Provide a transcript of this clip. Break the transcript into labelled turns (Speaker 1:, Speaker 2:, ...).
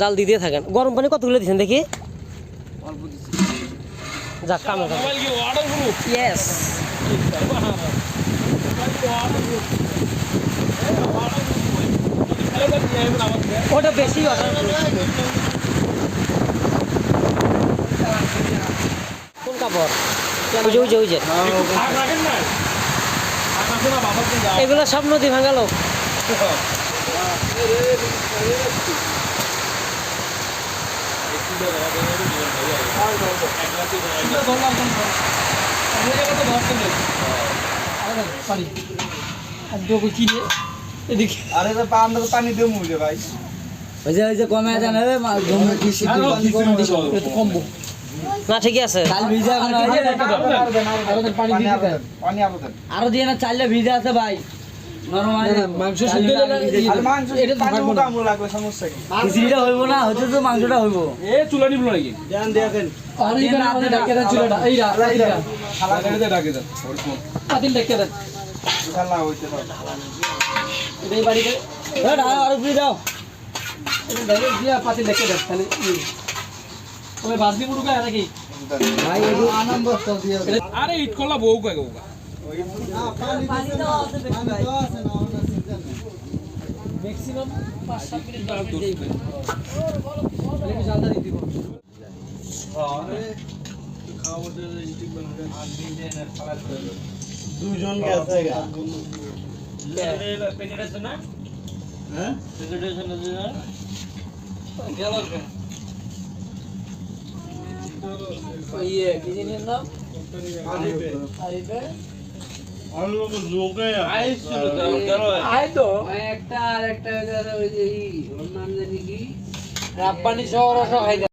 Speaker 1: জাল দিয়ে দিয়ে থাকেন। গরম পানি কতগুলো দিচ্ছেন দেখি? যাক কামে ইয়েস ওটা বেশি কোন কাপড়? ওই যে ওই যে এগুলো সব নদী ভাঙালো না ঠিকই আছে
Speaker 2: আরও দিয়ে
Speaker 3: না চাললে ভিজা আছে ভাই। মাংসটা হইব।
Speaker 4: এ চুলা নিবল নাকি?
Speaker 2: ধ্যান দেখেন
Speaker 4: খালা ডাকে দেন
Speaker 2: খেলা হইতে পারে।
Speaker 3: আর
Speaker 4: ইট কলা বউ কাকে বউ
Speaker 3: পানি দাও আছে বেশি ভাই
Speaker 1: ম্যাক্সিমাম পাঁচ সাত
Speaker 2: দুজন গেছে। হ্যাঁ
Speaker 1: ইয়ে কি জানি নাম
Speaker 2: আর লোক যোগে
Speaker 1: আয় তো
Speaker 3: একটা আর একটা ওই যে ওর নাম জানি কি
Speaker 1: রাব্বানি শহর সহ